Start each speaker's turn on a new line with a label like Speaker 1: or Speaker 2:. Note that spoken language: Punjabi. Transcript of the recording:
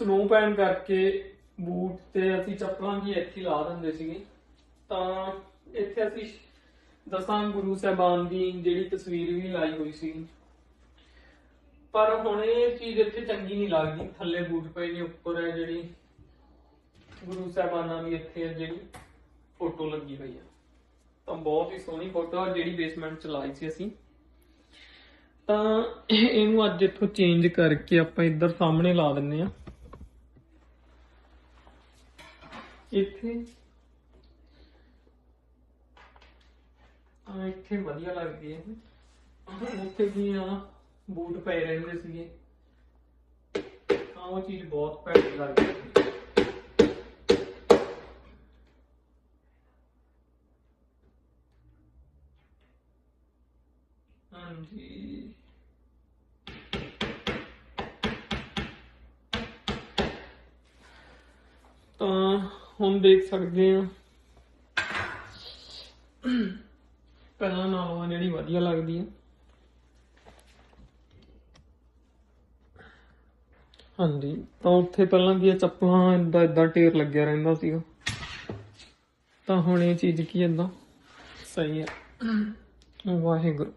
Speaker 1: ਸਨੋ ਪੈਣ ਕਰਕੇ ਬੂਟ ਤੇ ਅਸੀਂ ਚੱਪਲਾਂ ਵੀ ਇੱਥੇ ਲਾ ਦਿੰਦੇ ਸੀਗੇ। ਤਾਂ ਇੱਥੇ ਅਸੀਂ ਦਸਾਂ ਗੁਰੂ ਸਾਹਿਬਾਨ ਦੀ ਜਿਹੜੀ ਤਸਵੀਰ ਵੀ ਲਾਈ ਹੋਈ ਸੀ। ਪਰ ਹੁਣ ਇਹ ਚੀਜ਼ ਇੱਥੇ ਚੰਗੀ ਨਹੀਂ ਲੱਗਦੀ। ਥੱਲੇ ਬੂਟ ਪਏ ਨੇ, ਉੱਪਰ ਹੈ ਜਿਹੜੀ ਗੁਰੂ ਸਾਹਿਬਾਨਾਂ ਦੀ ਇੱਥੇ ਹੈ ਜਿਹੜੀ ਫੋਟੋ ਲੱਗੀ ਹੋਈ ਆ। ਤਾਂ ਬਹੁਤ ਹੀ ਸੋਹਣੀ ਫੋਟੋ ਆ, ਜਿਹੜੀ ਬੇਸਮੈਂਟ ਚ ਲਾਈ ਸੀ ਅਸੀਂ। ਤਾਂ ਇਹਨੂੰ ਅੱਜ ਇੱਥੋਂ ਚੇਂਜ ਕਰਕੇ ਆਪਾਂ ਇੱਧਰ ਸਾਹਮਣੇ ਲਾ ਦਿੰਨੇ ਆ। ਇੱਥੇ। ਆ ਇੱਥੇ ਵਧੀਆ ਲੱਗਦੀ ਹੈ। ਉੱਥੇ ਵੀ ਆ, ਬੂਟ ਪਏ ਰਹਿੰਦੇ ਸੀਗੇ। ਤਾਂ ਉਹ ਚੀਜ਼ ਬਹੁਤ ਭੈੜੀ ਲੱਗਦੀ ਹੈ। ਹਾਂਜੀ। ਤਾਂ ਹੁਣ ਦੇਖ ਸਕਦੇ ਆ ਪਹਿਲਾਂ ਨਾਲੋਂ ਜਿਹੜੀ ਵਧੀਆ ਲੱਗਦੀ ਹੈ ਹਾਂਜੀ, ਤਾਂ ਉੱਥੇ ਪਹਿਲਾਂ ਦੀਆਂ ਚੱਪਲਾਂ ਇਦਾਂ ਇਦਾਂ ਢੇਰ ਲੱਗਿਆ ਰਹਿੰਦਾ ਸੀਗਾ। ਤਾਂ ਹੁਣ ਇਹ ਚੀਜ਼ ਕੀ ਇਦਾਂ ਸਹੀ ਹੈ ਵਾਹਿਗੁਰੂ।